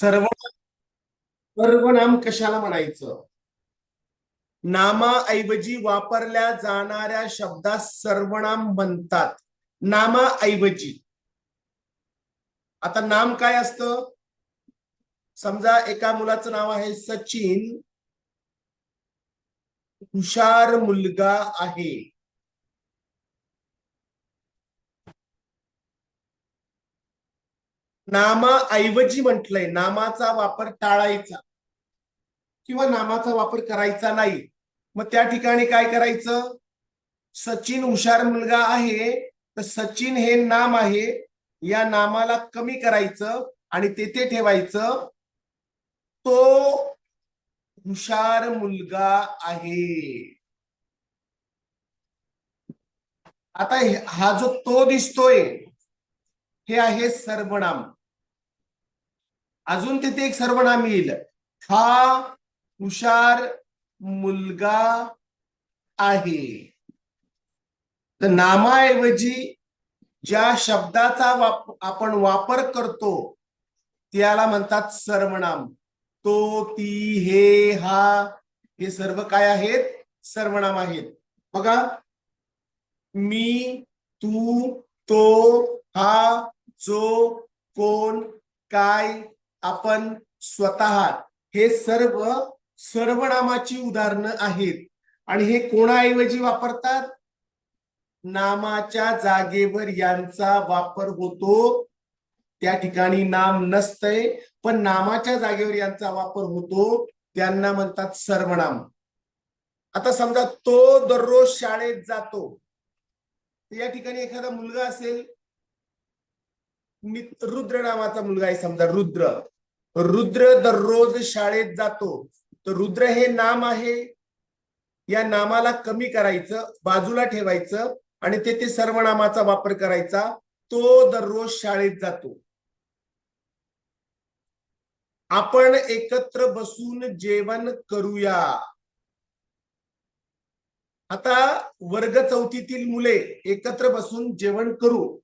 सर्व सर्वनाम कशाला म्हणायचं? नामाऐवजी वापरल्या जाणाऱ्या शब्दास सर्वनाम म्हणतात. नामाऐवजी. आता नाम काय असतं? समजा एका मुलाचं नाव आहे सचिन. हुशार मुलगा आहे. नामाऐवजी म्हटलंय नामाचा वापर टाळायचा किंवा नामाचा वापर करायचा नाही. मग त्या ठिकाणी काय करायचं? सचिन हुशार मुलगा आहे तर सचिन हे नाम आहे. या नामाला कमी करायचं आणि तेथे ठेवायचं तो हुशार मुलगा आहे. आता हा जो तो दिसतोय हे आहे सर्वनाम. अजून तिथे एक सर्वनाम येईल. हा हुशार मुलगा आहे. तर नामाऐवजी ज्या शब्दाचा वाप आपण वापर करतो त्याला म्हणतात सर्वनाम. तो ती हे हा हे सर्व काय आहेत? सर्वनाम आहेत. बघा. मी तू तो हा जो कोण काय आपण स्वतः हे सर्व सर्वनामाची उदाहरणं आहेत. आणि हे कोणाऐवजी वापरतात? नामाच्या जागेवर यांचा वापर होतो. त्या ठिकाणी नाम नसतंय पण नामाच्या जागेवर यांचा वापर होतो. त्यांना म्हणतात सर्वनाम. आता समजा तो दररोज शाळेत जातो. या ठिकाणी एखादा मुलगा असेल रुद्र नावाचा मुलगा आहे समजा रुद्र. रुद्र दररोज शाळेत जातो. तर रुद्र हे नाम आहे. या नामाला कमी करायचं बाजूला ठेवायचं आणि तेथे सर्वनामाचा वापर करायचा. तो दररोज शाळेत जातो. आपण एकत्र बसून जेवण करूया. आता वर्ग चौथीतील मुले एकत्र बसून जेवण करू.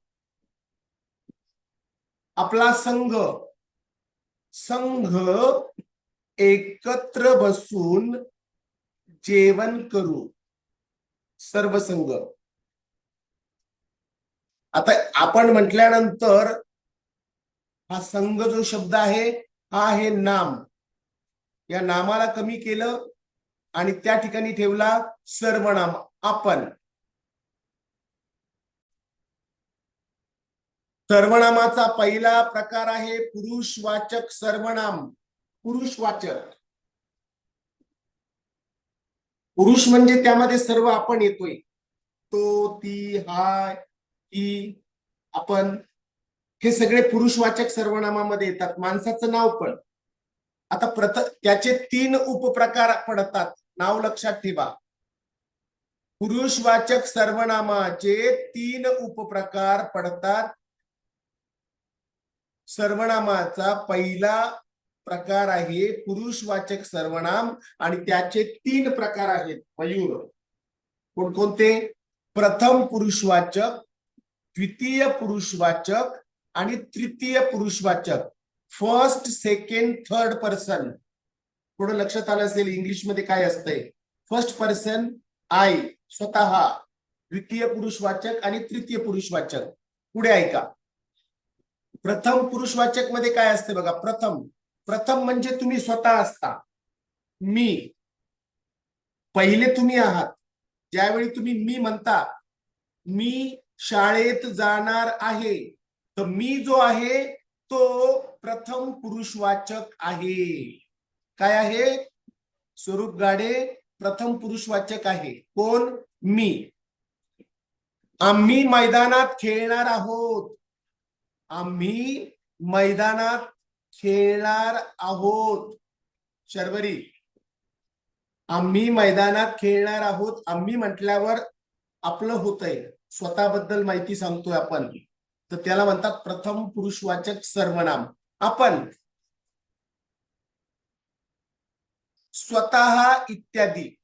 आपला संघ. संघ एकत्र बसून जेवण करू. सर्व संघ. आता आपण म्हटल्यानंतर हा संघ जो शब्द आहे हा आहे नाम. या नामाला कमी केलं आणि त्या ठिकाणी ठेवला सर्वनाम. आपण. सर्वनामाचा पहिला प्रकार आहे पुरुषवाचक सर्वनाम. पुरुषवाचक. पुरुष म्हणजे त्यामध्ये सर्व आपण येतोय. तो ती हा ती आपण. हे सगळे पुरुषवाचक सर्वनामामध्ये येतात. माणसाचं नाव पण. आता प्रथ त्याचे तीन उपप्रकार पडतात. नाव लक्षात ठेवा. पुरुषवाचक सर्वनामाचे तीन उपप्रकार पडतात सर्वनामाचा पहिला प्रकार आहे पुरुषवाचक सर्वनाम आणि त्याचे तीन प्रकार आहेत. मयूर. कोणकोणते? प्रथम पुरुषवाचक द्वितीय पुरुषवाचक आणि तृतीय पुरुषवाचक फर्स्ट सेकंड थर्ड पर्सन थोडं लक्षात आलं असेल इंग्लिशमध्ये काय असतंय? फर्स्ट पर्सन आय स्वतः. द्वितीय पुरुषवाचक आणि तृतीय पुरुषवाचक पुढे ऐका. प्रथम पुरुषवाचकमध्ये काय असते बघा प्रथम. प्रथम म्हणजे तुम्ही स्वतः असता. मी. पहिले तुम्ही आहात. ज्यावेळी तुम्ही मी म्हणता मी शाळेत जाणार आहे. तर मी जो आहे तो प्रथम पुरुषवाचक आहे. काय आहे? स्वरूप गाडे प्रथम पुरुषवाचक आहे. कोण? मी. आम्ही मैदानात खेळणार आहोत. आम्ही मैदानात खेळणार आहोत. शर्वरी. आम्ही मैदानात खेळणार आहोत. आम्ही म्हटल्यावर आपलं होतंय. स्वतःबद्दल माहिती सांगतोय आपण. तर त्याला म्हणतात प्रथम पुरुषवाचक सर्वनाम. आपण स्वतः इत्यादी.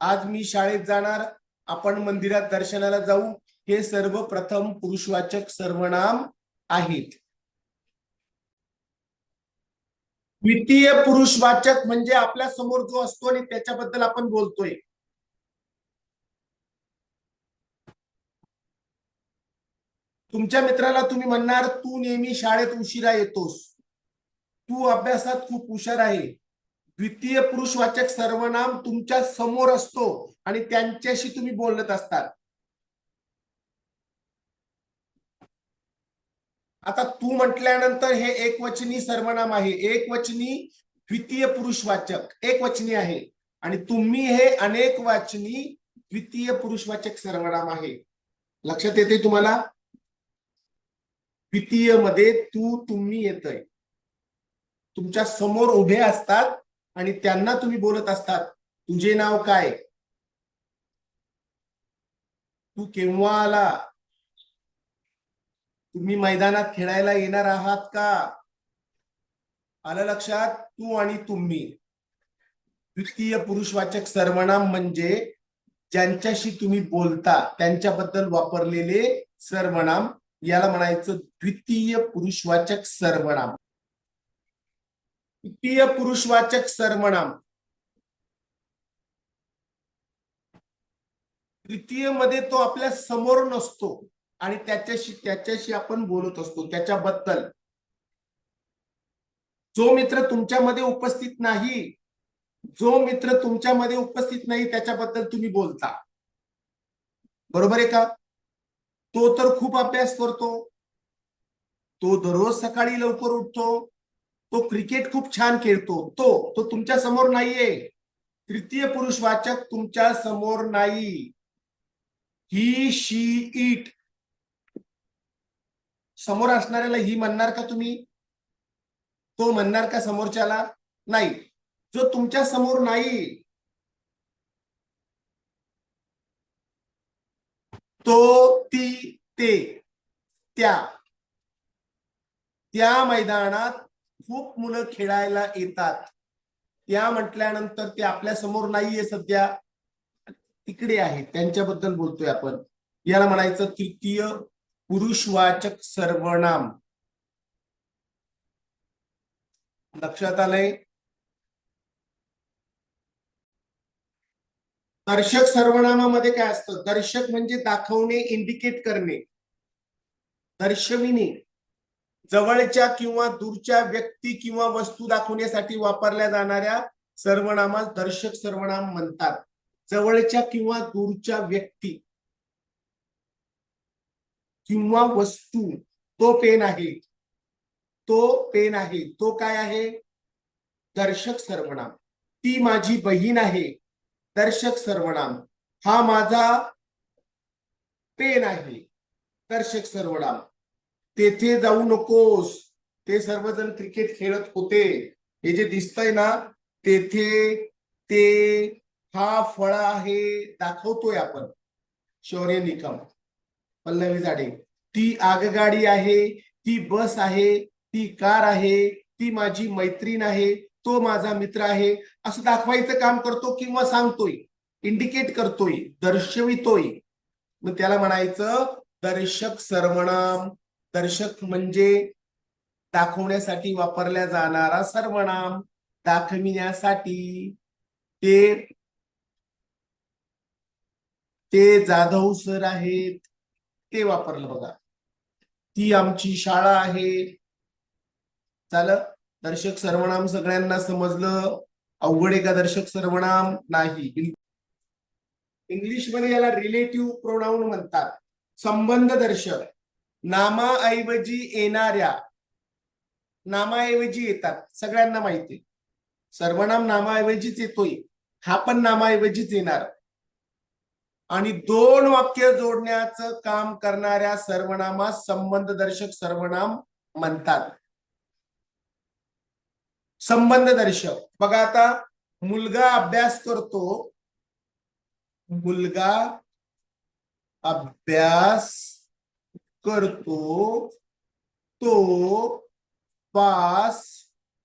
आज मी शाळेत जाणार. आपण मंदिरात दर्शनाला जाऊ. हे सर्व प्रथम पुरुषवाचक सर्वनाम. आहेत. द्वितीय पुरुषवाचक म्हणजे आपल्यासमोर जो असतो आणि त्याच्याबद्दल आपण बोलतोय. तुमच्या मित्राला तुम्ही म्हणणार तू नेहमी शाळेत उशिरा येतोस. तू अभ्यासात खूप हुशार आहे. द्वितीय पुरुषवाचक सर्वनाम तुमच्यासमोर असतो आणि त्यांच्याशी तुम्ही बोलत असतात. आता तू म्हटल्यानंतर हे एकवचनी सर्वनाम आहे. एकवचनी द्वितीय पुरुषवाचक एकवचनी आहे. आणि तुम्ही हे अनेक वाचनी द्वितीय पुरुषवाचक सर्वनाम आहे. लक्षात येते तुम्हाला? द्वितीयमध्ये तू तुम्ही येतय. तुमच्यासमोर उभे असतात आणि त्यांना तुम्ही बोलत असतात. तुझे नाव काय? तू केव्हा आला? तुम्ही मैदानात खेळायला येणार आहात का? आलं लक्षात? तू आणि तुम्ही. द्वितीय पुरुषवाचक सर्वनाम म्हणजे ज्यांच्याशी तुम्ही बोलता त्यांच्याबद्दल वापरलेले सर्वनाम याला म्हणायचं द्वितीय पुरुषवाचक सर्वनाम. द्वितीय पुरुषवाचक सर्वनाम. तृतीयमध्ये तो आपल्यासमोर नसतो. आणि त्याच्याशी त्याच्याशी आपण बोलत असतो त्याच्याबद्दल. जो मित्र तुमच्यामध्ये उपस्थित नाही जो मित्र तुमच्यामध्ये उपस्थित नाही त्याच्याबद्दल तुम्ही बोलता. बरोबर आहे का? तो तर खूप अभ्यास करतो. तो दररोज सकाळी लवकर उठतो. तो क्रिकेट खूप छान खेळतो. तो तो तुमच्यासमोर नाहीये. तृतीय पुरुष वाचक तुमच्यासमोर नाही. ही शी इट समोर असणाऱ्याला ही म्हणणार का तुम्ही? तो म्हणणार का समोरच्याला? नाही. जो तुमच्यासमोर नाही तो ती ते त्या त्या मैदानात खूप मुलं खेळायला येतात. त्या म्हटल्यानंतर ते आपल्यासमोर नाहीये सध्या. तिकडे आहे. त्यांच्याबद्दल बोलतोय आपण. याला म्हणायचं तृतीय पुरुषवाचक सर्वनाम. लक्षात आलंय? दर्शक सर्वनामामध्ये काय असतं? दर्शक म्हणजे दाखवणे इंडिकेट करणे. दर्शविणे. जवळच्या किंवा दूरच्या व्यक्ती किंवा वस्तू दाखवण्यासाठी वापरल्या जाणाऱ्या सर्वनामास दर्शक सर्वनाम म्हणतात. जवळच्या किंवा दूरच्या व्यक्ती. किंवा वस्तू तो पेन आहे. तो पेन आहे. तो काय आहे? दर्शक सर्वनाम. ती माझी बहीण आहे. दर्शक सर्वनाम. हा माझा पेन आहे. दर्शक सर्वनाम. तेथे जाऊ नकोस. ते सर्वजण क्रिकेट खेळत होते. हे जे दिसतंय ना तेथे ते हा फळ आहे. दाखवतोय आपण. शौर्य निकम पल्लवी जाडे ती आगगाडी आहे ती बस आहे ती कार आहे ती माझी मैत्रीण आहे तो माझा मित्र आहे. असं दाखवायचं काम करतो किंवा सांगतोय इंडिकेट करतोय दर्शवितोय. मग त्याला म्हणायचं दर्शक सर्वनाम दर्शक म्हणजे दाखवण्यासाठी वापरल्या जाणारा सर्वनाम दाखविण्यासाठी ते ते जाधव सर आहेत. ते वापरलं बघा. ती आमची शाळा आहे. चाल? दर्शक सर्वनाम सगळ्यांना समजलं? अवघड आहे का दर्शक सर्वनाम? नाही. इंग्लिशमध्ये याला रिलेटिव्ह प्रोनाऊन म्हणतात. संबंध दर्शक. नामाऐवजी येणाऱ्या. नामाऐवजी येतात. सगळ्यांना माहिती. आहे. सर्वनाम नामाऐवजीच येतोय. हा पण नामाऐवजीच येणार. आणि दोन वाक्य जोडण्याचं काम करणाऱ्या सर्वनामास संबंध दर्शक सर्वनाम म्हणतात. संबंध दर्शक बघा आता मुलगा अभ्यास करतो. मुलगा अभ्यास करतो. तो पास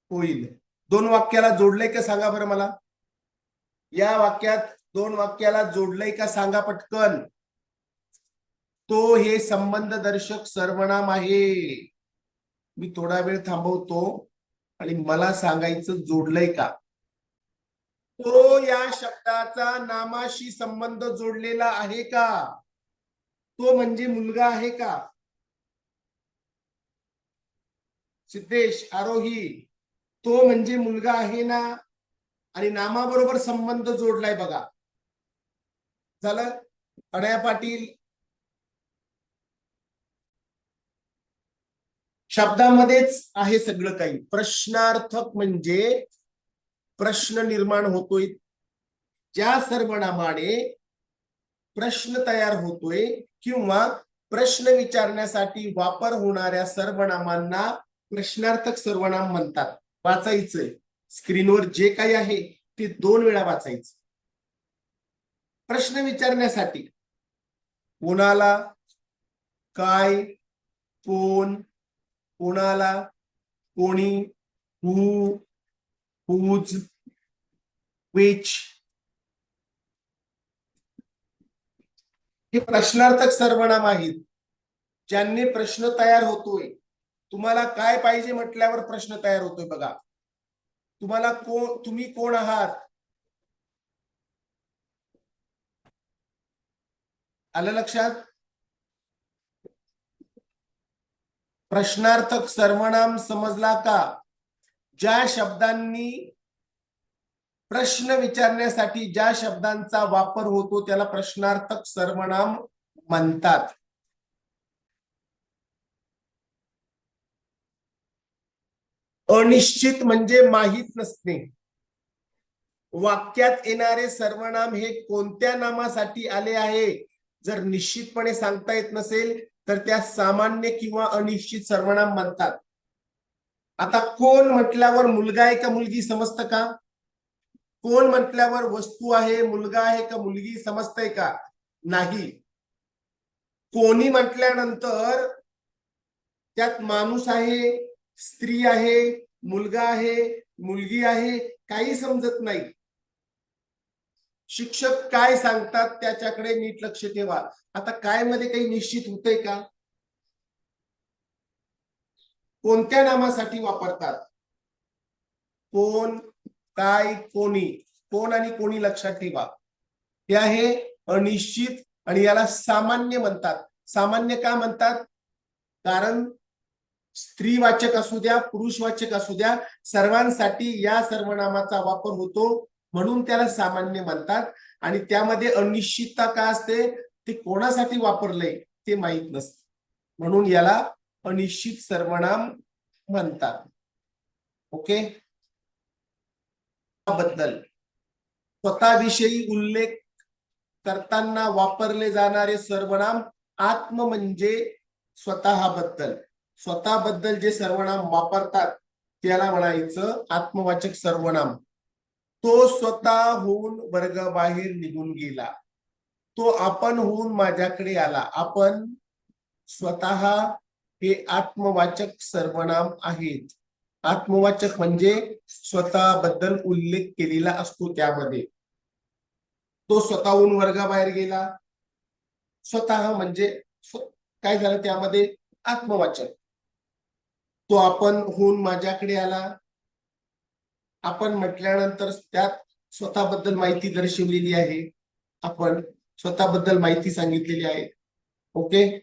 होईल. दोन वाक्याला जोडले का सांगा बरं मला? या वाक्यात दोन वाक्याला जोडलंय का सांगा पटकन. तो हे संबंध दर्शक सर्वनाम आहे. मी थोडा वेळ थांबवतो आणि मला सांगायचं जोडलंय का? तो या शब्दाचा नामाशी संबंध जोडलेला आहे का? तो म्हणजे मुलगा आहे का? सिद्धेश आरोही तो म्हणजे मुलगा आहे ना? आणि नामाबरोबर संबंध जोडलाय बघा. झालं? अडया पाटील. शब्दामध्येच आहे सगळं काही. प्रश्नार्थक म्हणजे प्रश्न निर्माण होतोय. ज्या सर्वनामाने प्रश्न तयार होतोय किंवा प्रश्न विचारण्यासाठी वापर होणाऱ्या सर्वनामांना प्रश्नार्थक सर्वनाम म्हणतात. वाचायचंय. स्क्रीनवर जे काही आहे ते दोन वेळा वाचायचं. प्रश्न विचारण्यासाठी. कोणाला काय कोण कोणाला कोणी हुज विच हे प्रश्नार्थक सर्वनाम आहेत. ज्यांनी प्रश्न तयार होतोय तुम्हाला काय पाहिजे म्हटल्यावर प्रश्न तयार होतोय बघा. तुम्हाला कोण तुम्ही कोण आहात? आलं लक्षात? प्रश्नार्थक सर्वनाम समजला का? ज्या शब्दांनी प्रश्न विचारण्यासाठी ज्या शब्दांचा वापर होतो त्याला प्रश्नार्थक सर्वनाम म्हणतात. अनिश्चित म्हणजे माहीत नसणे. वाक्यात येणारे सर्वनाम हे कोणत्या नामासाठी आले आहे? जर निश्चितपणे सांगता येत नसेल तर त्या सामान्य किंवा अनिश्चित सर्वनाम म्हणतात. आता कोण म्हटल्यावर मुलगा आहे का मुलगी समजतं का? कोण म्हटल्यावर वस्तू आहे मुलगा आहे का मुलगी समजतंय का? नाही. कोणी म्हटल्यानंतर त्यात माणूस आहे स्त्री आहे मुलगा आहे मुलगी आहे काही समजत नाही. शिक्षक काय सांगतात त्याच्याकडे नीट लक्ष ठेवा. आता काय मध्ये काही निश्चित होतंय का? कोणत्या नामासाठी वापरतात? कोण काय कोणी? कोण आणि कोणी लक्षात ठेवा. हे आहे अनिश्चित आणि याला सामान्य म्हणतात. सामान्य का म्हणतात? कारण स्त्रीवाचक असू द्या पुरुषवाचक असू द्या सर्वांसाठी या सर्वनामाचा वापर होतो. म्हणून त्याला सामान्य म्हणतात. आणि त्यामध्ये अनिश्चितता का असते? ते कोणासाठी वापरलंय ते माहीत नसते. म्हणून याला अनिश्चित सर्वनाम म्हणतात. ओके? बद्दल स्वतःविषयी उल्लेख करताना वापरले जाणारे सर्वनाम आत्म म्हणजे स्वतःबद्दल. स्वतःबद्दल जे सर्वनाम वापरतात त्याला म्हणायचं आत्मवाचक सर्वनाम. तो स्वतःहून वर्गाबाहेर निघून गेला. तो आपण होऊन माझ्याकडे आला. आपण स्वतः हे आत्मवाचक सर्वनाम आहेत. आत्मवाचक म्हणजे स्वतःबद्दल उल्लेख केलेला असतो त्यामध्ये. तो स्वतःहून वर्गाबाहेर गेला. स्वतः म्हणजे काय झालं त्यामध्ये? आत्मवाचक. तो आपण होऊन माझ्याकडे आला. आपण म्हटल्यानंतर त्यात स्वतःबद्दल माहिती दर्शवलेली आहे. आपण स्वतःबद्दल माहिती सांगितलेली आहे. ओके